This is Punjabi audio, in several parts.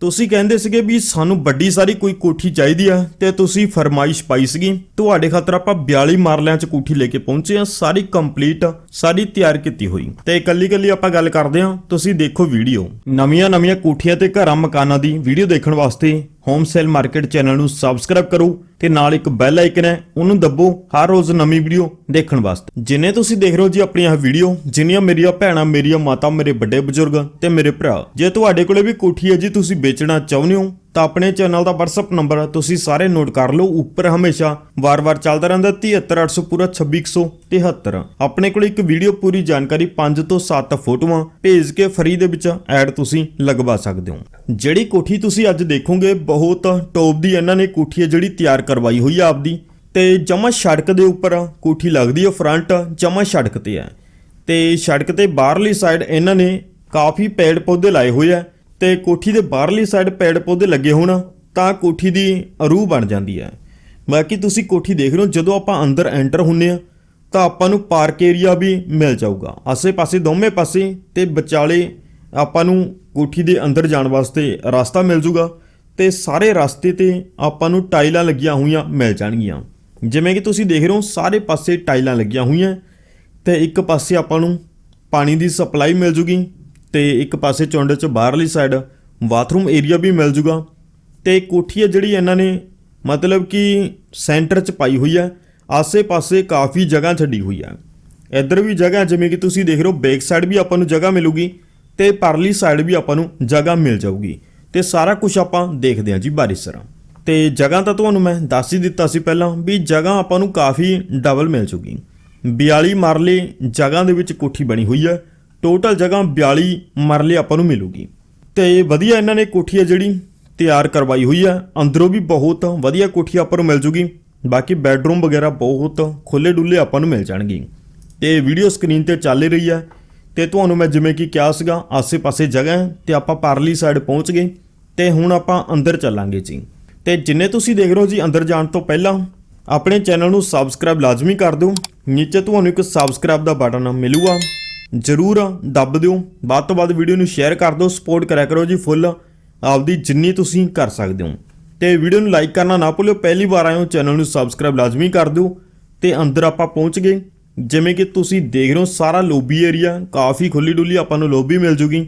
ਤੁਸੀਂ ਕਹਿੰਦੇ ਸੀਗੇ ਵੀ ਸਾਨੂੰ ਵੱਡੀ ਸਾਰੀ ਕੋਈ ਕੋਠੀ ਚਾਹੀਦੀ ਆ ਤੇ ਤੁਸੀਂ ਫਰਮਾਇਸ਼ ਪਾਈ ਸੀਗੀ। ਤੁਹਾਡੇ ਖਾਤਰ ਆਪਾਂ 42 ਮਾਰਲਿਆਂ ਚ ਕੋਠੀ ਲੈ ਕੇ ਪਹੁੰਚੇ ਆ, ਸਾਰੀ ਕੰਪਲੀਟ, ਸਾਰੀ ਤਿਆਰ ਕੀਤੀ ਹੋਈ। ਤੇ ਇਕੱਲੀ ਇਕੱਲੀ ਆਪਾਂ ਗੱਲ ਕਰਦੇ ਆ, ਤੁਸੀਂ ਦੇਖੋ ਵੀਡੀਓ। ਨਵੀਆਂ ਨਵੀਆਂ ਕੋਠੀਆਂ ਤੇ ਘਰਾਂ ਮਕਾਨਾਂ ਦੀ ਵੀਡੀਓ ਦੇਖਣ ਵਾਸਤੇ ਹੋਮ ਸੇਲ ਮਾਰਕੀਟ ਚੈਨਲ ਨੂੰ ਸਬਸਕ੍ਰਾਈਬ ਕਰੋ ਤੇ ਨਾਲ ਇੱਕ ਬੈਲ ਆਈਕਨ ਹੈ, ਉਹਨੂੰ ਦੱਬੋ ਹਰ ਰੋਜ਼ ਨਵੀਂ ਵੀਡੀਓ ਦੇਖਣ ਵਾਸਤੇ। ਜਿੰਨੇ ਤੁਸੀਂ ਦੇਖ ਰਹੇ ਹੋ ਜੀ ਆਪਣੀਆਂ ਇਹ ਵੀਡੀਓ ਜਿੰਨੀਆਂ ਮੇਰੀਆਂ ਭੈਣਾਂ, ਮੇਰੀਆਂ ਮਾਤਾ, ਮੇਰੇ ਵੱਡੇ ਬਜ਼ੁਰਗ ਤੇ ਮੇਰੇ ਭਰਾ, ਜੇ ਤੁਹਾਡੇ ਕੋਲੇ ਵੀ ਕੋਠੀ ਹੈ ਜੀ, ਤੁਸੀਂ ਵੇਚਣਾ ਚਾਹੁੰਦੇ ਹੋ ਤਾਂ ਆਪਣੇ ਚੈਨਲ ਦਾ WhatsApp ਨੰਬਰ ਤੁਸੀਂ ਸਾਰੇ ਨੋਟ ਕਰ ਲਓ। ਉੱਪਰ ਹਮੇਸ਼ਾ ਵਾਰ-ਵਾਰ ਚੱਲਦਾ ਰਹਿੰਦਾ 73800 ਪੂਰਾ 2673 ਆਪਣੇ ਕੋਲ ਇੱਕ ਵੀਡੀਓ ਪੂਰੀ ਜਾਣਕਾਰੀ 5 ਤੋਂ 7 ਫੋਟੋਆਂ ਭੇਜ ਕੇ ਫਰੀ ਦੇ ਵਿੱਚ ਐਡ ਤੁਸੀਂ ਲਗਵਾ ਸਕਦੇ ਹੋ। ਜਿਹੜੀ ਕੋਠੀ ਤੁਸੀਂ ਅੱਜ ਦੇਖੋਗੇ, ਬਹੁਤ ਟੌਪ ਦੀ ਇਹਨਾਂ ਨੇ ਕੋਠੀ ਹੈ ਜਿਹੜੀ ਤਿਆਰ ਕਰਵਾਈ ਹੋਈ ਆ ਆਪਦੀ। ਤੇ ਜਮਾ ਸੜਕ ਦੇ ਉੱਪਰ ਕੋਠੀ ਲੱਗਦੀ ਹੈ ਫਰੰਟ ਜਮਾ ਸੜਕ ਤੇ ਹੈ। ਤੇ ਸੜਕ ਤੇ ਬਾਹਰਲੀ ਸਾਈਡ ਇਹਨਾਂ ਨੇ ਕਾਫੀ ਪੇੜ ਪੌਦੇ ਲਾਏ ਹੋਏ ਆ ਤੇ ਕੋਠੀ ਦੇ ਬਾਹਰਲੀ ਸਾਈਡ ਪੇੜ ਪੌਦੇ ਲੱਗੇ ਹੋਣ, ਤਾਂ ਕੋਠੀ ਦੀ ਰੂਹ ਬਣ ਜਾਂਦੀ ਹੈ। ਬਾਕੀ ਤੁਸੀਂ ਕੋਠੀ ਦੇਖ ਰਹੇ ਹੋ, ਜਦੋਂ ਆਪਾਂ ਅੰਦਰ ਐਂਟਰ ਹੁੰਨੇ ਆ, ਤਾਂ ਆਪਾਂ ਨੂੰ ਪਾਰਕ ਏਰੀਆ ਵੀ ਮਿਲ ਜਾਊਗਾ। ਆਸੇ-ਪਾਸੇ, ਦੋਵੇਂ ਪਾਸੇ ਤੇ ਵਿਚਾਲੇ ਆਪਾਂ ਨੂੰ ਕੋਠੀ ਦੇ ਅੰਦਰ ਜਾਣ ਵਾਸਤੇ ਰਸਤਾ ਮਿਲ ਜੂਗਾ ਤੇ ਸਾਰੇ ਰਸਤੇ ਤੇ ਆਪਾਂ ਨੂੰ ਟਾਈਲਾਂ ਲੱਗੀਆਂ ਹੋਈਆਂ ਮਿਲ ਜਾਣਗੀਆਂ। ਜਿਵੇਂ ਕਿ ਤੁਸੀਂ ਦੇਖ ਰਹੇ ਹੋ, ਸਾਰੇ ਪਾਸੇ ਟਾਈਲਾਂ ਲੱਗੀਆਂ ਹੋਈਆਂ ਤੇ ਇੱਕ ਪਾਸੇ ਆਪਾਂ ਨੂੰ ਪਾਣੀ ਦੀ ਸਪਲਾਈ ਮਿਲ ਜੂਗੀ ਤੇ ਇੱਕ ਪਾਸੇ ਚੁੰਡ ਚ ਬਾਹਰਲੀ ਸਾਈਡ ਬਾਥਰੂਮ ਏਰੀਆ ਵੀ ਮਿਲ ਜੂਗਾ। ਤੇ ਕੋਠੀ ਹੈ ਜਿਹੜੀ ਇਹਨਾਂ ਨੇ ਮਤਲਬ ਕਿ ਸੈਂਟਰ ਚ ਪਾਈ ਹੋਈ ਹੈ। ਆਸੇ-ਪਾਸੇ ਕਾਫੀ ਜਗ੍ਹਾ ਛੱਡੀ ਹੋਈ ਹੈ। ਇੱਧਰ ਵੀ ਜਗ੍ਹਾ, ਜਿਵੇਂ ਕਿ ਤੁਸੀਂ ਦੇਖ ਰਹੇ ਹੋ ਬੈਕ ਸਾਈਡ ਵੀ ਆਪਾਂ ਨੂੰ ਜਗ੍ਹਾ ਮਿਲੂਗੀ ਤੇ ਪਰਲੀ ਸਾਈਡ ਵੀ ਆਪਾਂ ਨੂੰ ਜਗ੍ਹਾ ਮਿਲ ਜਾਊਗੀ। ਤੇ ਸਾਰਾ ਕੁਝ ਆਪਾਂ ਦੇਖਦੇ ਹਾਂ ਜੀ ਬਾਰਿਸ਼ਰਾਂ ਤੇ ਜਗ੍ਹਾ ਤਾਂ ਤੁਹਾਨੂੰ ਮੈਂ ਦੱਸ ਹੀ ਦਿੱਤਾ ਸੀ ਪਹਿਲਾਂ ਵੀ ਜਗ੍ਹਾ ਆਪਾਂ ਨੂੰ ਕਾਫੀ ਡਬਲ ਮਿਲ ਚੁੱਕੀ 42 ਮਰਲੇ ਜਗ੍ਹਾ ਦੇ ਵਿੱਚ ਕੋਠੀ ਬਣੀ ਹੋਈ ਹੈ। ਟੋਟਲ ਜਗ੍ਹਾ 42 ਮਰਲੇ ਆਪਾਂ ਨੂੰ ਮਿਲੂਗੀ। ਤੇ ਵਧੀਆ ਇਹਨਾਂ ਨੇ ਕੋਠੀ ਹੈ ਜਿਹੜੀ ਤਿਆਰ ਕਰਵਾਈ ਹੋਈ ਹੈ ਅੰਦਰੋਂ ਵੀ ਬਹੁਤ ਵਧੀਆ ਕੋਠੀ ਆਪਾਂ ਨੂੰ ਮਿਲ ਜੂਗੀ। ਬਾਕੀ ਬੈੱਡਰੂਮ ਵਗੈਰਾ ਬਹੁਤ ਖੁੱਲੇ ਡੁੱਲੇ ਆਪਾਂ ਨੂੰ ਮਿਲ ਜਾਣਗੇ। ਤੇ ਵੀਡੀਓ ਸਕਰੀਨ ਤੇ ਚੱਲ ਹੀ ਰਹੀ ਹੈ ਤੇ ਤੁਹਾਨੂੰ ਮੈਂ ਜਿਵੇਂ ਕਿ ਕਿਹਾ ਸੀਗਾ, ਆਸੇ-ਪਾਸੇ ਜਗ੍ਹਾ ਹੈ ਤੇ ਆਪਾਂ ਪਰਲੀ ਸਾਈਡ ਪਹੁੰਚ ਗਏ। ਤੇ ਹੁਣ ਆਪਾਂ ਅੰਦਰ ਚੱਲਾਂਗੇ ਜੀ। ਤੇ ਜਿੰਨੇ ਤੁਸੀਂ ਦੇਖ ਰਹੇ ਹੋ ਜੀ ਅੰਦਰ ਜਾਣ ਤੋਂ ਪਹਿਲਾਂ, ਆਪਣੇ ਚੈਨਲ ਨੂੰ ਸਬਸਕ੍ਰਾਈਬ ਲਾਜ਼ਮੀ ਕਰ ਦਿਓ। ਨੀਚੇ ਤੁਹਾਨੂੰ ਇੱਕ ਸਬਸਕ੍ਰਾਈਬ ਦਾ ਬਟਨ ਮਿਲੂਗਾ। ਜਰੂਰ ਦੱਬ ਦਿਓ। ਵੱਧ ਤੋਂ ਵੱਧ ਵੀਡੀਓ ਨੂੰ ਸ਼ੇਅਰ ਕਰ ਦਿਓ ਸਪੋਰਟ ਕਰਿਆ ਕਰੋ ਜੀ ਫੁੱਲ ਆਪਦੀ ਜਿੰਨੀ ਤੁਸੀਂ ਕਰ ਸਕਦੇ ਹੋ। ਤੇ ਵੀਡੀਓ ਨੂੰ ਲਾਈਕ ਕਰਨਾ ਨਾ ਭੁੱਲਿਓ, ਪਹਿਲੀ ਵਾਰ ਆਇਓ ਚੈਨਲ ਨੂੰ ਸਬਸਕ੍ਰਾਈਬ ਲਾਜ਼ਮੀ ਕਰ ਦਿਓ। ਤੇ ਅੰਦਰ ਆਪਾਂ ਪਹੁੰਚ ਗਏ। ਜਿਵੇਂ ਕਿ ਤੁਸੀਂ ਦੇਖ ਰਹੇ ਹੋ, ਸਾਰਾ ਲੋਬੀ ਏਰੀਆ ਕਾਫੀ ਖੁੱਲੀ ਡੁੱਲੀ ਆਪਾਂ ਨੂੰ ਲੋਬੀ ਮਿਲ ਜੂਗੀ।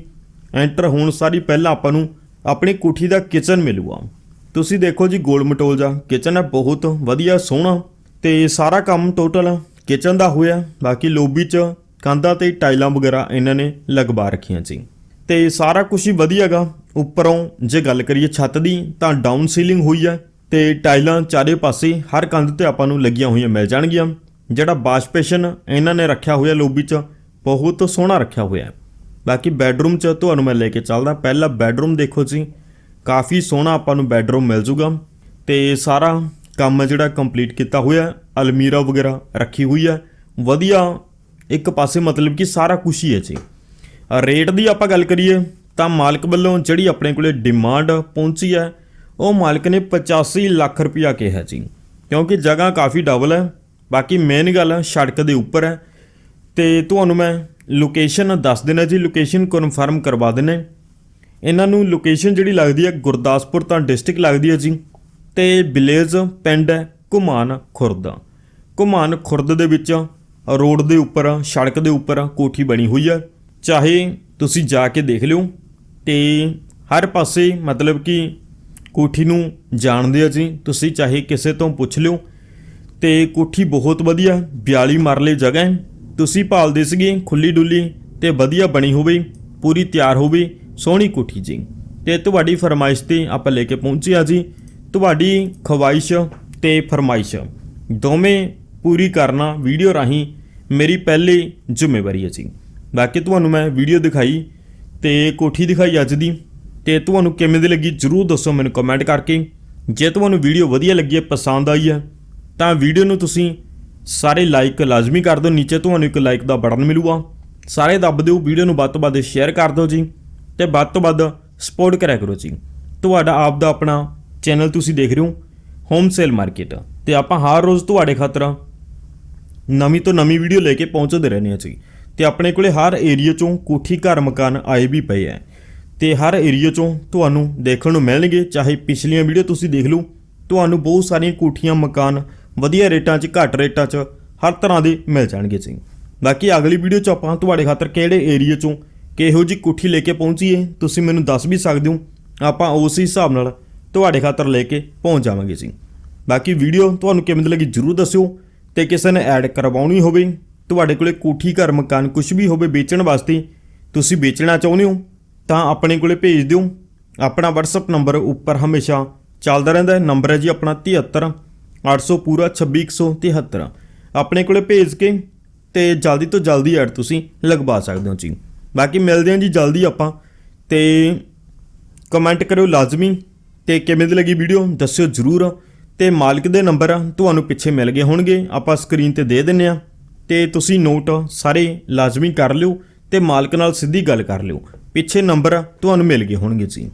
ਐਂਟਰ ਹੋਣ ਸਾਰੀ ਪਹਿਲਾਂ ਆਪਾਂ ਨੂੰ ਆਪਣੀ ਕੋਠੀ ਦਾ ਕਿਚਨ ਮਿਲੂਗਾ। ਤੁਸੀਂ ਦੇਖੋ ਜੀ ਗੋਲ ਮਟੋਲ ਜਾ ਕਿਚਨ ਹੈ ਬਹੁਤ ਵਧੀਆ, ਸੋਹਣਾ। ਤੇ ਸਾਰਾ ਕੰਮ ਟੋਟਲ ਕਿਚਨ ਦਾ ਹੋਇਆ। ਬਾਕੀ ਲੋਬੀ ਚ ਕੰਧਾਂ ਤੇ ਟਾਈਲਾਂ ਵਗੈਰਾ ਇਹਨਾਂ ਨੇ ਲਗਵਾ ਰੱਖੀਆਂ ਸੀ। ਤੇ ਸਾਰਾ ਕੁਝ ਹੀ ਵਧੀਆਗਾ। ਉੱਪਰੋਂ ਜੇ ਗੱਲ ਕਰੀਏ ਛੱਤ ਦੀ, ਤਾਂ ਡਾਊਨ ਸੀਲਿੰਗ ਹੋਈ ਹੈ ਤੇ ਟਾਈਲਾਂ ਚਾਰੇ ਪਾਸੇ ਹਰ ਕੰਧ ਤੇ ਆਪਾਂ ਨੂੰ ਲੱਗੀਆਂ ਹੋਈਆਂ ਮਿਲ ਜਾਣਗੀਆਂ। ਜਿਹੜਾ ਵਾਸ਼ਪੇਸ਼ਨ ਇਹਨਾਂ ਨੇ ਰੱਖਿਆ ਹੋਇਆ ਲੋਬੀ 'ਚ, ਬਹੁਤ ਸੋਹਣਾ ਰੱਖਿਆ ਹੋਇਆ ਹੈ। ਬਾਕੀ ਬੈੱਡਰੂਮ 'ਚ ਤੁਹਾਨੂੰ ਮੈਂ ਲੈ ਕੇ ਚੱਲਦਾ। ਪਹਿਲਾ ਬੈੱਡਰੂਮ ਦੇਖੋ ਜੀ। ਕਾਫੀ ਸੋਹਣਾ ਆਪਾਂ ਨੂੰ ਬੈੱਡਰੂਮ ਮਿਲ ਜੂਗਾ। ਤੇ ਸਾਰਾ ਕੰਮ ਜਿਹੜਾ ਕੰਪਲੀਟ ਕੀਤਾ ਹੋਇਆ, ਅਲਮੀਰਾ ਵਗੈਰਾ ਰੱਖੀ ਹੋਈ ਹੈ ਵਧੀਆ ਇੱਕ ਪਾਸੇ ਮਤਲਬ ਕਿ ਸਾਰਾ ਕੁਝ ਹੀ ਹੈ ਜੀ। ਰੇਟ ਦੀ ਆਪਾਂ ਗੱਲ ਕਰੀਏ ਤਾਂ ਮਾਲਕ ਵੱਲੋਂ ਜਿਹੜੀ ਆਪਣੇ ਕੋਲੇ ਡਿਮਾਂਡ ਪਹੁੰਚੀ ਹੈ, ਉਹ ਮਾਲਕ ਨੇ 85 ਲੱਖ ਰੁਪਇਆ ਕਿਹਾ ਜੀ। ਕਿਉਂਕਿ ਜਗ੍ਹਾ ਕਾਫੀ ਡਬਲ ਹੈ, ਬਾਕੀ ਮੇਨ ਗੱਲ ਸੜਕ ਦੇ ਉੱਪਰ ਹੈ। ਤੇ ਤੁਹਾਨੂੰ ਮੈਂ ਲੋਕੇਸ਼ਨ ਦੱਸ ਦੇਣਾ ਜੀ ਲੋਕੇਸ਼ਨ ਕਨਫਰਮ ਕਰਵਾ ਦੇਣਾ ਇਹਨਾਂ ਨੂੰ ਲੋਕੇਸ਼ਨ ਜਿਹੜੀ ਲੱਗਦੀ ਹੈ ਗੁਰਦਾਸਪੁਰ ਤਾਂ ਡਿਸਟ੍ਰਿਕਟ ਲੱਗਦੀ ਹੈ ਜੀ। ਤੇ ਵਿਲੇਜ ਪਿੰਡ ਹੈ ਘੁਮਾਨ ਖੁਰਦ। ਘੁਮਾਨ ਖੁਰਦ ਦੇ ਵਿੱਚ ਰੋਡ ਦੇ ਉੱਪਰ, ਸੜਕ ਦੇ ਉੱਪਰ ਕੋਠੀ ਬਣੀ ਹੋਈ ਆ। ਚਾਹੇ ਤੁਸੀਂ ਜਾ ਕੇ ਦੇਖ ਲਿਓ ਤੇ ਹਰ ਪਾਸੇ ਮਤਲਬ ਕਿ ਕੋਠੀ ਨੂੰ ਜਾਣਦੇ ਆ ਜੀ। ਤੁਸੀਂ ਚਾਹੇ ਕਿਸੇ ਤੋਂ ਪੁੱਛ ਲਿਓ ਤੇ ਕੋਠੀ ਬਹੁਤ ਵਧੀਆ 42 ਮਰਲੇ ਜਗ੍ਹਾ ਹੈ। ਤੁਸੀਂ ਭਾਲਦੇ ਸੀਗੇ ਖੁੱਲੀ ਡੁੱਲੀ ਤੇ ਵਧੀਆ ਬਣੀ ਹੋਵੇ, ਪੂਰੀ ਤਿਆਰ ਹੋਵੇ, ਸੋਹਣੀ ਕੋਠੀ ਜੀ। ਤੇ ਤੁਹਾਡੀ ਫਰਮਾਇਸ਼ ਤੇ ਆਪਾਂ ਲੈ ਕੇ ਪਹੁੰਚੇ ਆ ਜੀ। ਤੁਹਾਡੀ ਖਵਾਇਸ਼ ਤੇ ਫਰਮਾਇਸ਼। ਦੋਵੇਂ ਪੂਰੀ ਕਰਨਾ, ਵੀਡੀਓ ਰਾਹੀਂ ਮੇਰੀ ਪਹਿਲੀ ਜ਼ਿੰਮੇਵਾਰੀ ਹੈ ਜੀ। ਬਾਕੀ ਤੁਹਾਨੂੰ ਮੈਂ ਵੀਡੀਓ ਦਿਖਾਈ ਤੇ ਕੋਠੀ ਦਿਖਾਈ ਅੱਜ ਦੀ। ਤੇ ਤੁਹਾਨੂੰ ਕਿਵੇਂ ਦੀ ਲੱਗੀ ਜਰੂਰ ਦੱਸੋ ਮੈਨੂੰ ਕਮੈਂਟ ਕਰਕੇ। ਜੇ ਤੁਹਾਨੂੰ ਵੀਡੀਓ ਵਧੀਆ ਲੱਗੀ ਹੈ, ਪਸੰਦ ਆਈ ਹੈ, ਤਾਂ ਵੀਡੀਓ ਨੂੰ ਤੁਸੀਂ ਸਾਰੇ ਲਾਈਕ ਲਾਜ਼ਮੀ ਕਰ ਦਿਓ। ਨੀਚੇ ਤੁਹਾਨੂੰ ਇੱਕ ਲਾਈਕ ਦਾ ਬਟਨ ਮਿਲੂਗਾ। ਸਾਰੇ ਦੱਬ ਦਿਓ ਵੀਡੀਓ ਨੂੰ ਵੱਧ ਤੋਂ ਵੱਧ ਸ਼ੇਅਰ ਕਰ ਦਿਓ ਜੀ। ਤੇ ਵੱਧ ਤੋਂ ਵੱਧ ਸਪੋਰਟ ਕਰਿਆ ਕਰੋ ਜੀ। ਤੁਹਾਡਾ ਆਪ ਦਾ ਆਪਣਾ ਚੈਨਲ ਤੁਸੀਂ ਦੇਖ ਰਹੇ ਹੋ ਹੋਮ ਸੇਲ ਮਾਰਕੀਟ ਤੇ ਆਪਾਂ ਹਰ ਰੋਜ਼ ਤੁਹਾਡੇ ਖਾਤਰ ਨਵੀਂ ਤੋਂ ਨਵੀਂ ਵੀਡੀਓ ਲੈ ਕੇ ਪਹੁੰਚਦੇ ਰਹਿੰਦੇ ਹਾਂ ਜੀ ਤੇ ਆਪਣੇ ਕੋਲੇ ਹਰ ਏਰੀਆ ਚੋਂ ਕੋਠੀ, ਘਰ, ਮਕਾਨ ਆਏ ਵੀ ਪਏ ਐ ਤੇ ਹਰ ਏਰੀਆ ਚੋਂ ਤੁਹਾਨੂੰ ਦੇਖਣ ਨੂੰ ਮਿਲਣਗੇ, ਚਾਹੇ ਪਿਛਲੀਆਂ ਵੀਡੀਓ ਤੁਸੀਂ ਦੇਖ ਲਓ। ਤੁਹਾਨੂੰ ਬਹੁਤ ਸਾਰੀਆਂ ਕੋਠੀਆਂ, ਮਕਾਨ ਵਧੀਆ ਰੇਟਾਂ 'ਚ, ਘੱਟ ਰੇਟਾਂ 'ਚ ਹਰ ਤਰ੍ਹਾਂ ਦੇ ਮਿਲ ਜਾਣਗੇ ਜੀ। ਬਾਕੀ ਅਗਲੀ ਵੀਡੀਓ 'ਚ ਆਪਾਂ ਤੁਹਾਡੇ ਖਾਤਰ ਕਿਹੜੇ ਏਰੀਆ 'ਚੋਂ ਕਿਹੋ ਜੀ ਕੋਠੀ ਲੈ ਕੇ ਪਹੁੰਚੀਏ, ਤੁਸੀਂ ਮੈਨੂੰ ਦੱਸ ਵੀ ਸਕਦੇ ਹੋ। ਆਪਾਂ ਉਸ ਹਿਸਾਬ ਨਾਲ ਤੁਹਾਡੇ ਖਾਤਰ ਲੈ ਕੇ ਪਹੁੰਚ ਜਾਵਾਂਗੇ ਜੀ। ਬਾਕੀ ਵੀਡੀਓ ਤੁਹਾਨੂੰ ਕਿਵੇਂ ਦੀ ਲੱਗੀ ਜਰੂਰ ਦੱਸਿਓ। ਤੇ ਕਿਸੇ ਨੇ ਐਡ ਕਰਵਾਉਣੀ ਹੋਵੇ, ਤੁਹਾਡੇ ਕੋਲੇ ਕੋਠੀ, ਘਰ, ਮਕਾਨ ਕੁਝ ਵੀ ਹੋਵੇ ਵੇਚਣ ਵਾਸਤੇ, ਤੁਸੀਂ ਵੇਚਣਾ ਚਾਹੁੰਦੇ ਹੋ, ਤਾਂ ਆਪਣੇ ਕੋਲੇ ਭੇਜ ਦਿਓ। ਆਪਣਾ WhatsApp ਨੰਬਰ ਉੱਪਰ ਹਮੇਸ਼ਾ ਚੱਲਦਾ ਰਹਿੰਦਾ ਹੈ। ਨੰਬਰ ਹੈ ਜੀ ਆਪਣਾ 73 800 ਪੂਰਾ 26173 ਆਪਣੇ ਕੋਲੇ ਭੇਜ ਕੇ ਤੇ ਜਲਦੀ ਤੋਂ ਜਲਦੀ ਐਡ ਤੁਸੀਂ ਲਗਵਾ ਸਕਦੇ ਹੋ ਜੀ। ਬਾਕੀ ਮਿਲਦੇ ਹਾਂ ਜੀ ਜਲਦੀ ਆਪਾਂ ਤੇ ਕਮੈਂਟ ਕਰਿਓ ਲਾਜ਼ਮੀ ਤੇ ਕਿਵੇਂ ਦੀ ਲੱਗੀ ਵੀਡੀਓ ਦੱਸਿਓ ਜਰੂਰ। ਤੇ ਮਾਲਕ ਦੇ ਨੰਬਰ ਤੁਹਾਨੂੰ ਪਿੱਛੇ ਮਿਲ ਗਏ ਹੋਣਗੇ। ਆਪਾਂ ਸਕਰੀਨ ਤੇ ਦੇ ਦਿੰਨੇ ਆ। ਤੇ ਤੁਸੀਂ ਨੋਟ ਸਾਰੇ ਲਾਜ਼ਮੀ ਕਰ ਲਿਓ ਤੇ ਮਾਲਕ ਨਾਲ ਸਿੱਧੀ ਗੱਲ ਕਰ ਲਿਓ। ਪਿੱਛੇ ਨੰਬਰ ਤੁਹਾਨੂੰ ਮਿਲ ਗਏ ਹੋਣਗੇ ਜੀ।